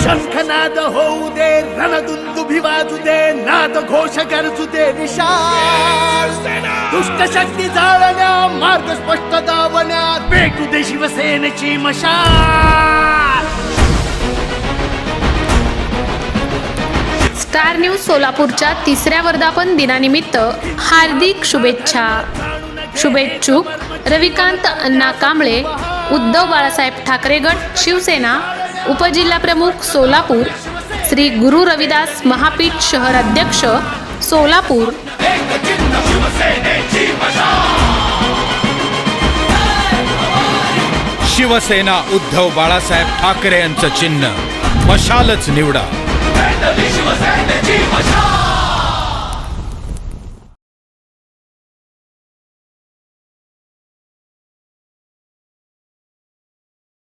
शंखनाद होऊ दे रणदुंदु भिवाजू दे नाद घोष गरजू दे दुष्ट शक्ती जाळण्या मार्ग स्पष्ट दावण्या भेटू दे शिवसेनेची मशा स्टार न्यूज सोलापूरच्या तिसऱ्या वर्धापन दिनानिमित्त हार्दिक शुभेच्छा. शुभेच्छुक रविकांत अण्णा कांबळे उद्धव बाळासाहेब ठाकरे गट शिवसेना उपजिल्हाप्रमुख सोलापूर श्री गुरु रविदास महापीठ शहर अध्यक्ष सोलापूर. शिवसेना उद्धव बाळासाहेब ठाकरे यांचं चिन्ह मशालच निवडा.